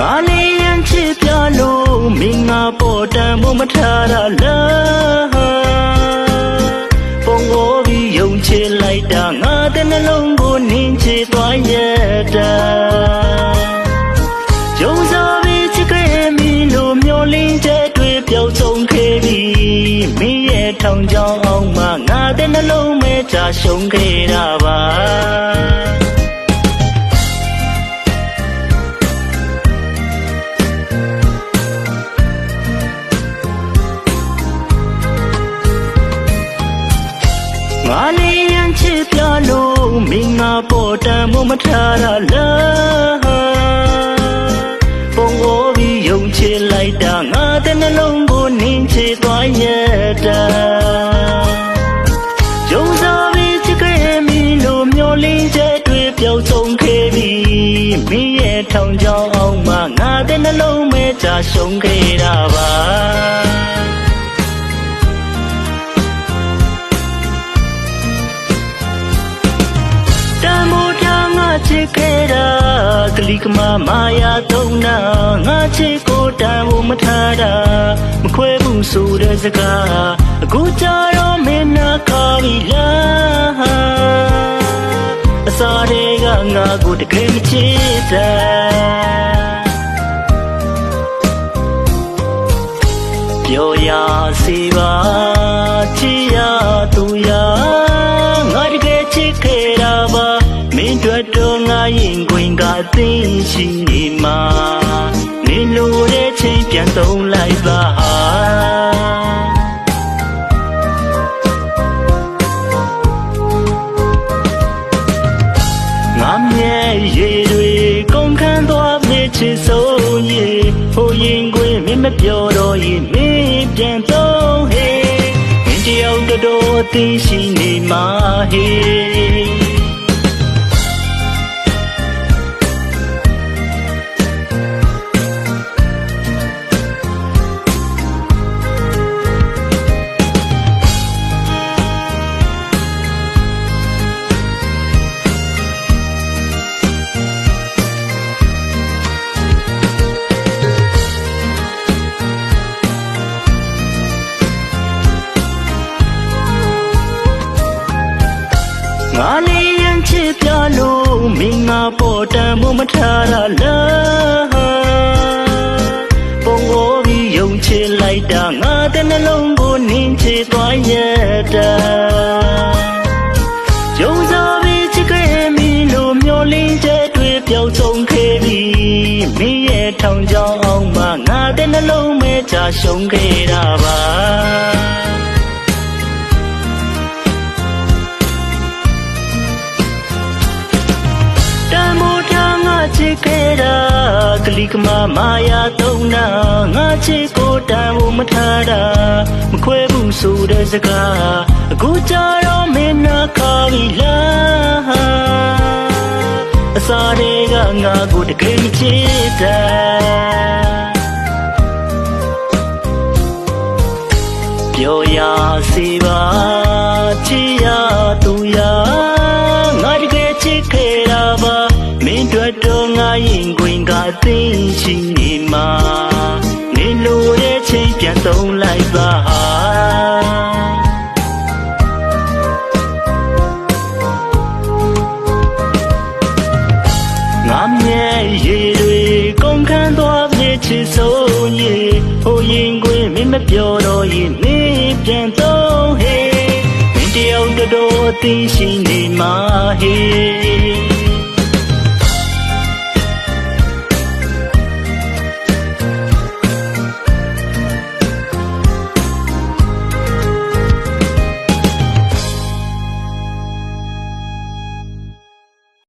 ငါလေးရန်ချစ်ပြလို့မင်းငါပေါ်တန်ဖို့မထားတာလားပုံကိုပြီးယုံချစ်လိုက်တာငါတဲ့နှလုံးကိုနင်းချစ်သွားရတာယုံစားပြီးချစ်ခဲ့မိလို့မျောလင်းချက်တွေပျောက်ဆုံးခဲ့ပြီမင်းရဲ့ထောင်ချောင်းအောင်မှငါတဲ့နှလုံးမဲ့ချရှုံးခဲ့ ငါလေးရန်ချစ်ပြလို့မင်းငါပေါ်တန်ဖို့မထားတာလားပုံကိုပြီးယုံချစ်လိုက်တာငါတဲ့နှလုံးကိုနင်းချစ်သွားရတာယုံစားပြီးချစ်ခဲ့မိလို့မျောလင်းချက်တွေပျောက်ဆုံးခဲ့ပြီမင်းရဲ့ထောင်ချောင်းအောင်မှငါတဲ့နှလုံးမဲ့ချရှုံးခဲ့တာပါ ချစ်ခဲ့တာကလိကမမာယာသုံးနာငါချစ်ကိုတံမိုးမထားတာမခွဲဘူးဆိုတဲ့စကားအခုကြတော့မင်းနာခါပြီလားအစားတွေကငါကိုတကယ်မချစ်တာပြောရစီပါချစ်ရသူရ သိရှိနေမှာမင်းလိုတဲ့ချိန်ပြန်သုံးလိုက်ပါဟာငါမြဲရေတွေကုန်ခန်းသွားမေချစ်ဆုံးရေဟိုရင်ခွင်မင်းမပြောတော့ရင်မင်းပြန်တော့ဟေးမင်းတယောက်တော်တော်အသိရှိနေမှာဟေး ငါလေးရန်ချစ်ပြလို့မင်းငါပေါ်တန်ဖို့မထားတာလားပုံကိုပြီးယုံချစ်လိုက်တာငါတဲ့နှလုံးကိုနင်းချစ်သွားရတာယုံစားပြီးချစ်ခဲ့မိလို့မျောလင်းချက်တွေပျောက်ဆုံးခဲ့ပြီမင်းရဲ့ထောင်ချောင်းအောင်မှငါတဲ့နှလုံးမဲ့ချရှုံးခဲ့တာပါ ချစ်ခဲ့တာကလိကမမာယာသုံးနာငါချစ်ကိုတံမိုးမထားတာမခွဲဘူးဆိုတဲ့စကားအခုကြတော့မင်းနာခါပြီလားအစားတွေကငါကိုတကယ်မချစ်တာပြောရစီပါချစ်ရသူရ တို့တော့ငါရင်ခွင်ကအသိရှိနေမှာနေလို့တဲ့ချိန်ပြန်သုံးလိုက်ပါဟာငါမြဲရေတွေကုန်ခန်းသွားပြေချစ်ဆုံးရေဟိုရင်ခွင်မင်းမပြောတော့ရင်မင်းပြန်တော့ဟေးမင်းတယောက်တော်တော်အသိရှိနေမှာဟေး